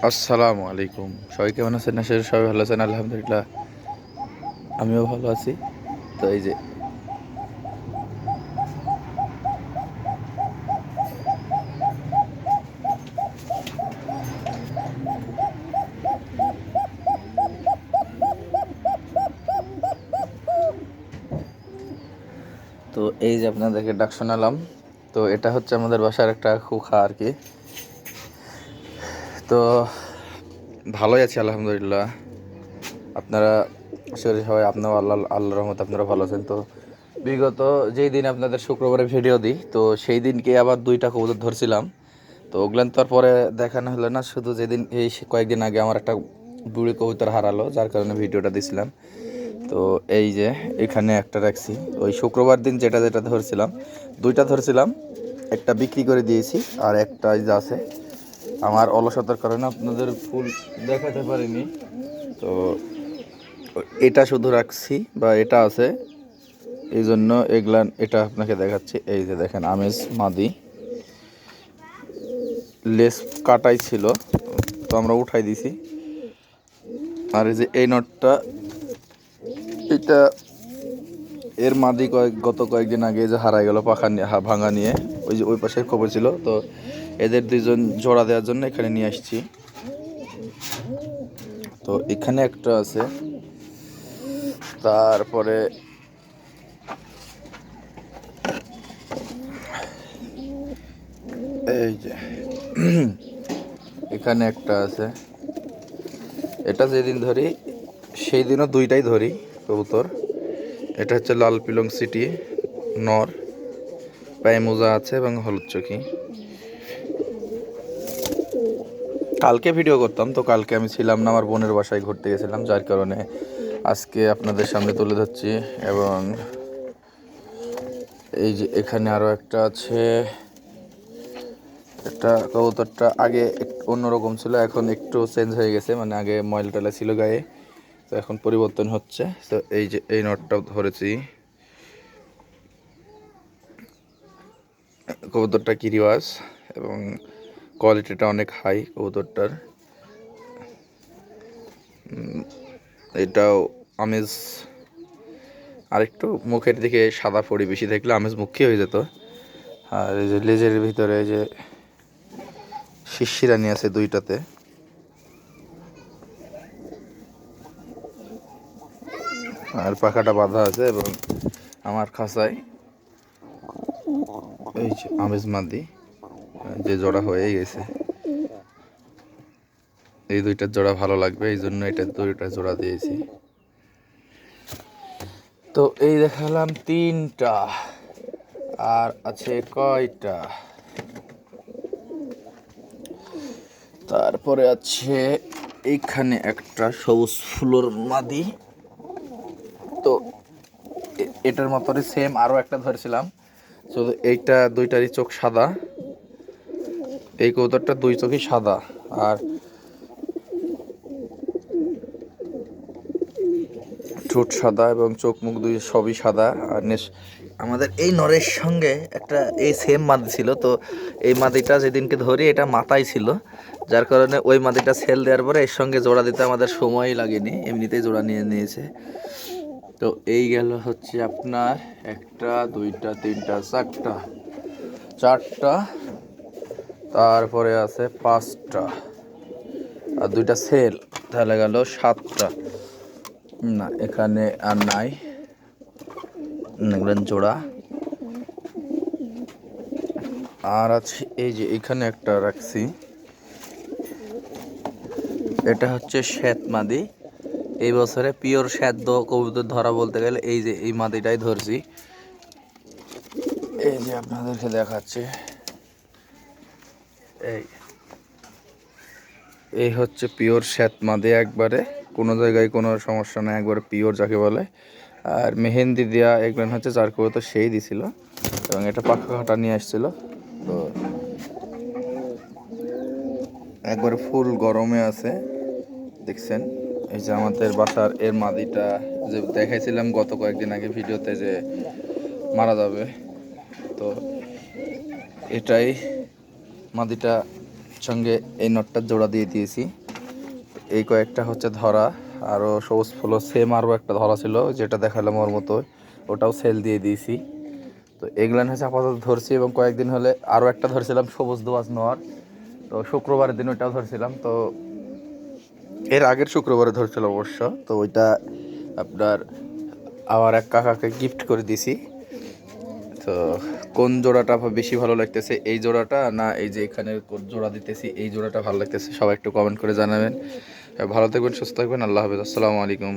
আসসালামু আলাইকুম। সবাই কেমন আছেন? না সবাই ভালো আছেন। আলহামদুলিল্লাহ, আমিও ভালো আছি। তো এই যে তো এই যে আপনাদেরকে ডাক শোনালাম, তো এটা হচ্ছে আমাদের বাসার একটা খুখা আর কি। তো ভালোই আছি, আলহামদুলিল্লাহ। আপনারা আশা করি সবাই আপনারা আল্লাহ আল্লাহ রহমত আপনারা ভালো আছেন। তো বিগত যেই দিন আপনাদের শুক্রবারে ভিডিও দিই, তো সেই দিনকে আবার দুইটা কবুতর ধরছিলাম। তো ওগুলান তো আর পরে দেখানো হলো না, শুধু যেদিন এই কয়েকদিন আগে আমার একটা বুড়ি কবুতর হারালো, যার কারণে ভিডিওটা দিছিলাম। তো এই যে, এখানে একটা রাখছি। ওই শুক্রবার দিন যেটা যেটা ধরছিলাম, দুইটা ধরছিলাম। একটা বিক্রি করে দিয়েছি, আর একটা যে আছে আমার অলসতার কারণে আপনাদের ফুল দেখাতে পারিনি। তো এটা শুধু রাখছি বা এটা আছে। এই জন্য এগুলা এটা আপনাকে দেখাচ্ছি। এই যে দেখেন, আমেজ মাদি। লেস কাটাই ছিল, তো আমরা উঠাই দিছি। আর এই যে এই নটটা, এটা এর মাদি কয়েক, গত কয়েকদিন আগে যে হারাই গেল পাখা নিয়ে ভাঙা নিয়ে, ওই যে ওই পাশে খবর ছিল। তো এদের দুইজন জোড়া দেওয়ার জন্য এখানে নিয়ে আসছি। তো এখানে একটা আছে। তারপরে এই যে, এখানে একটা আছে। এটা যেদিন ধরি, সেই দিনও দুইটাই ধরি কবুতর। এটা হচ্ছে লাল পিলং সিটি, নর পায়ে মোজা আছে এবং হলুদ চকি কালকে ভিডিও করতাম, তো কালকে আমি ছিলাম না, আমার বোনের বাসায় ঘুরতে গেছিলাম, যার কারণে আজকে আপনাদের সামনে তুলে ধরছি এবং এই যে এখানে আরও একটা আছে, একটা কবুতরটা আগে অন্যরকম ছিল, এখন একটু চেঞ্জ হয়ে গেছে মানে আগে ময়লা টয়লা ছিল গায়ে, তো এখন পরিবর্তন হচ্ছে, তো এই যে এই নটটা ধরেছি। কবুতরটা কিরিওয়াজ এবং কোয়ালিটিটা অনেক হাই কবুতরটার এটাও আমেজ আরেকটু মুখের দিকে সাদা ফড়ি বেশি থাকলে আমেজ মুখী হয়ে যেত। আর এই যে লেজের ভিতরে যে শিশিরানি আছে দুইটাতে। আর পাখাটা বাঁধা আছে এবং আমার খাঁচায় এই আমেজ মাদি। যে জোড়া হয়ে গেছে। এই দুইটার জোড়া ভালো লাগবে, এই জন্য এটা দুইটা জোড়া দিয়েছি। তো এই দেখালাম তিনটা, আর আছে কয়টা? তারপরে আছে এইখানে একটা সবুজ ফুলোর মাদি। তো এটার মতনই সেম আরও একটা ধরেছিলাম। শুধু এইটা দুইটারই চোখ সাদা। এই কৌতরটা দুই চোখই সাদা। আর ঠোঁট সাদা এবং চোখ মুখ দুই সবই সাদা। আর আমাদের এই নরের সঙ্গে একটা এই সেম মাদি ছিল। তো এই মাদিটা যেদিনকে ধরি এটা মাথায় ছিল। যার কারণে ওই মাদিটা সেল দেওয়ার পরে এর সঙ্গে জোড়া দিতে আমাদের সময়ই লাগেনি। এমনিতেই জোড়া নিয়ে নিয়েছে। তো এই গেল হচ্ছে আপনার একটা, দুইটা, তিনটা, চারটা। চারটা তারপরে আছে পাঁচটা। আর দুইটা সেল, তাহলে গেল সাতটা। না, এখানে আর নাই। জোড়া। আর আছে, এই যে এখানে একটা রাখছি। এটা হচ্ছে শ্বেত মাদি। এই বছরে পিওর শ্যাদ্য কবুতর ধরা বলতে গেলে এই যে এই মাদিটাই ধরছি। এই যে আপনাদেরকে দেখাচ্ছে। এই। এই হচ্ছে পিওর শ্যাত মাদে একবারে। কোনো জায়গায় কোনো সমস্যা নাই, একবারে পিওর যাকে বলে। আর মেহেন্দি দেওয়া একবার হচ্ছে যার তো সেই দিছিল এবং এটা পাখা কাটা নিয়ে আসছিল। তো একবারে ফুল গরমে আছে, দেখছেন? এই যে আমাদের বাসার এর মাদিটা, যে দেখাইছিলাম গত কয়েকদিন আগে ভিডিওতে যে মারা যাবে। তো এটাই মাদিটা সঙ্গে এই নটটা জোড়া দিয়ে দিয়েছি। এই কয়েকটা হচ্ছে ধরা আরও সবুজ ফুলও সেম আরও একটা ধরা ছিল, যেটা দেখালাম ওর মতো, ওটাও সেল দিয়ে দিয়েছি। তো এগুলান হচ্ছে আপাতত ধরছি এবং কয়েকদিন হলে আরও একটা ধরছিলাম, সবুজ দোয়াজ নোয়ার। তো শুক্রবারের দিন ওইটাও ধরছিলাম, তো এর আগের শুক্রবারে ধরছিল অবশ্য, তো ওইটা আপনার আমার এক কাকাকে গিফট করে দিছি তো কোন জোড়াটা বেশি ভালো লাগতেছে, এই জোড়াটা না এই যে এখানে জোড়া দিতেছি, এই জোড়াটা ভালো লাগতেছে, সবাই একটু কমেন্ট করে জানাবেন। ভালো থাকবেন, সুস্থ থাকবেন, আল্লাহ হাফেজ, আসসালামু আলাইকুম।